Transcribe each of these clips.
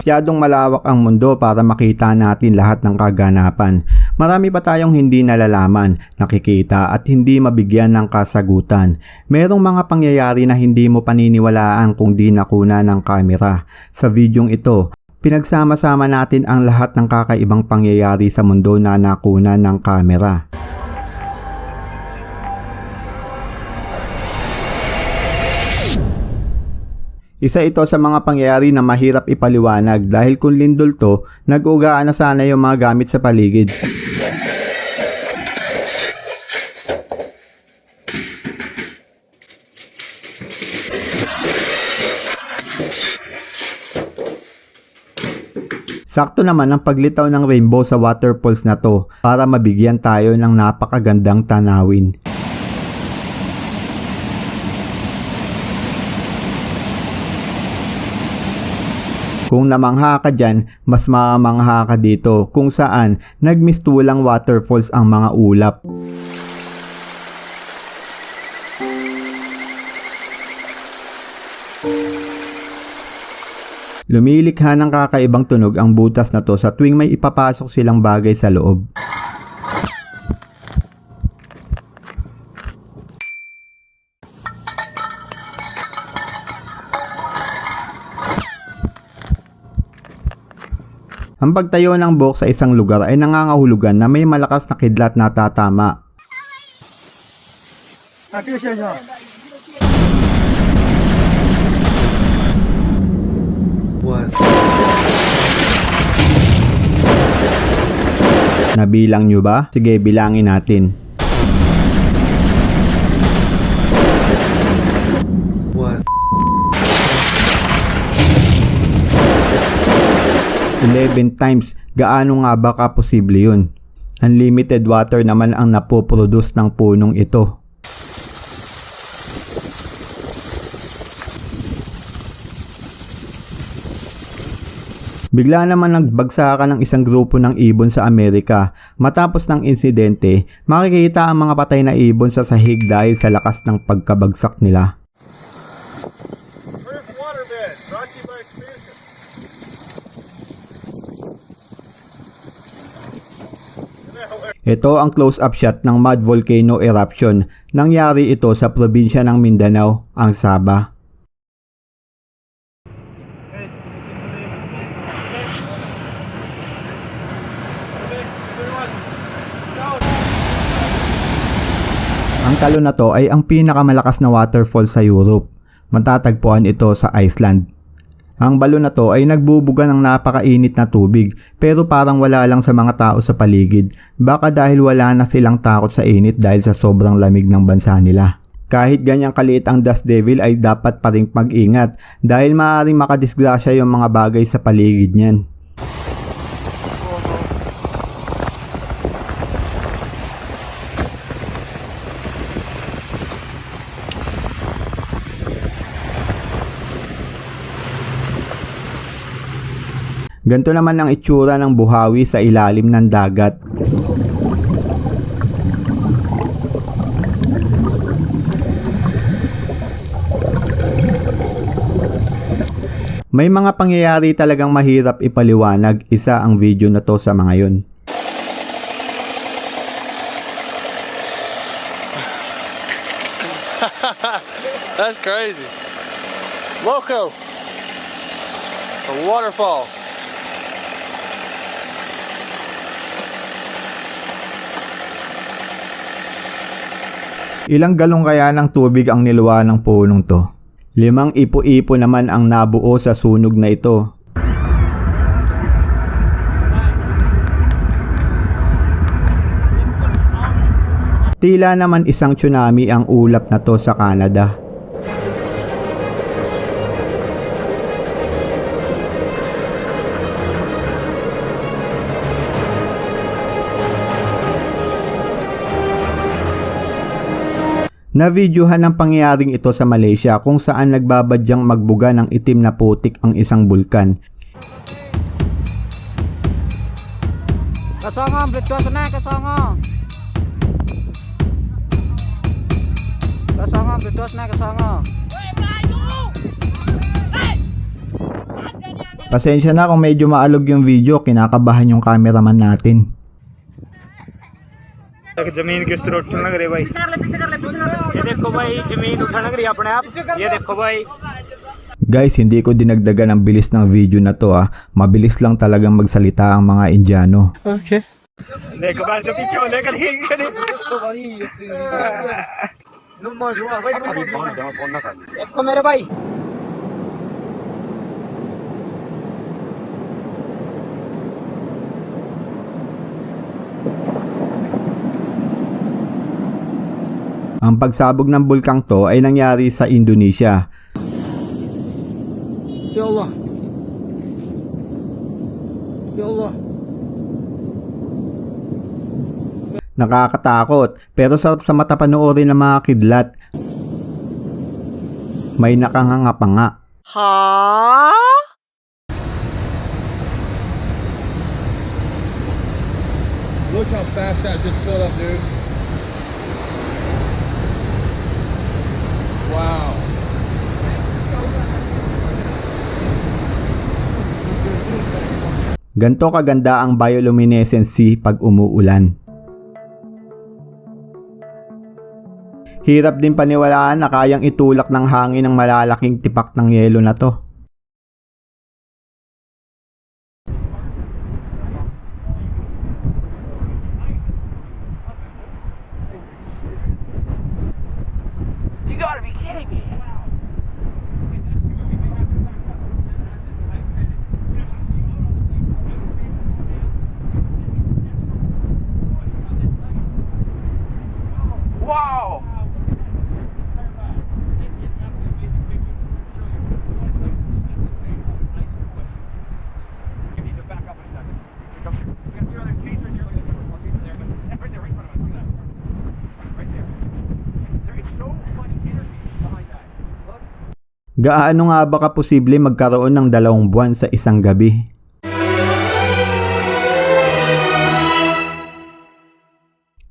Masyadong malawak ang mundo para makita natin lahat ng kaganapan. Marami pa tayong hindi nalalaman, nakikita at hindi mabigyan ng kasagutan. Merong mga pangyayari na hindi mo paniniwalaan kung di nakuna ng kamera. Sa videong ito, pinagsama-sama natin ang lahat ng kakaibang pangyayari sa mundo na nakuna ng kamera. Isa ito sa mga pangyayari na mahirap ipaliwanag dahil kung lindol to, nag-ugaan na sana yung mga gamit sa paligid. Sakto naman ang paglitaw ng rainbow sa waterfalls na to para mabigyan tayo ng napakagandang tanawin. Kung namangha ka dyan, mas mamangha ka dito kung saan nagmistulang waterfalls ang mga ulap. Lumilikha ng kakaibang tunog ang butas na to sa tuwing may ipapasok silang bagay sa loob. Ang pagtayo ng buhok sa isang lugar ay nangangahulugan na may malakas na kidlat na tatama. What? Nabilang nyo ba? Sige, bilangin natin. 11 times, gaano nga ba ka-posible yun? Unlimited water naman ang napoproduce ng punong ito. Bigla naman nagbagsakan ng isang grupo ng ibon sa Amerika. Matapos ng insidente, makikita ang mga patay na ibon sa sahig dahil sa lakas ng pagkabagsak nila. Ito ang close-up shot ng mud volcano eruption. Nangyari ito sa probinsya ng Mindanao, ang Sabah. Ang talon na to ay ang pinakamalakas na waterfall sa Europe. Matatagpuan ito sa Iceland. Ang balon na to ay nagbubuga ng napakainit na tubig pero parang wala lang sa mga tao sa paligid. Baka dahil wala na silang takot sa init dahil sa sobrang lamig ng bansa nila. Kahit ganyang kaliit ang dust devil ay dapat pa rin mag-ingat dahil maaaring makadisgrasya yung mga bagay sa paligid niyan. Ganto naman ang itsura ng buhawi sa ilalim ng dagat. May mga pangyayari talagang mahirap ipaliwanag, isa ang video na to sa mga yun. That's crazy. Loco. A waterfall. Ilang galong kaya ng tubig ang niluwa ng punong to? Limang ipo-ipo naman ang nabuo sa sunog na ito. Tila naman isang tsunami ang ulap na to sa Canada. Navideohan ang pangyayaring ito sa Malaysia kung saan nagbabadyang magbuga ng itim na putik ang isang bulkan. Kasongo, Bluetooth na, kasongo. Kasongo, Bluetooth na, kasongo. Pasensya na kung medyo maalog yung video, kinakabahan yung cameraman natin. तक जमीन किस तरह उठने लग रही भाई ये देखो भाई जमीन उठने लग रही है अपने आप ये देखो भाई Guys, hindi ko dinagdagan ang bilis ng video na to ah. Mabilis lang talagang magsalita ang mga Indiano. Okay. देखो बाल के पीछे होने का नहीं करी देखो मेरे भाई Ang pagsabog ng bulkang to ay nangyari sa Indonesia. Ya Allah. Ya Allah. Nakakatakot, pero sarap sa mata panoorin ng mga kidlat. May nakanganga pa nga. Look how fast that just filled up, dude. Ganto kaganda ang bioluminescence sea pag umuulan. Hirap din paniwalaan na kayang itulak ng hangin ng malalaking tipak ng yelo na to. Gaano nga ba kaposible magkaroon ng dalawang buwan sa isang gabi?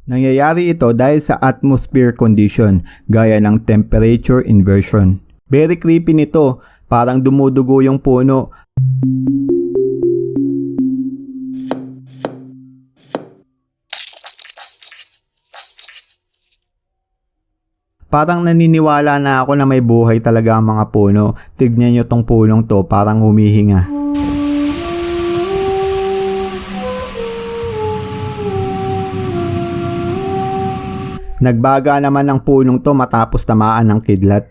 Nangyayari ito dahil sa atmosphere condition gaya ng temperature inversion. Very creepy nito, parang dumudugo yung puno. Parang naniniwala na ako na may buhay talaga ang mga puno. Tignan nyo tong punong to, parang humihinga. Nagbaga naman ang punong to matapos tamaan ng kidlat.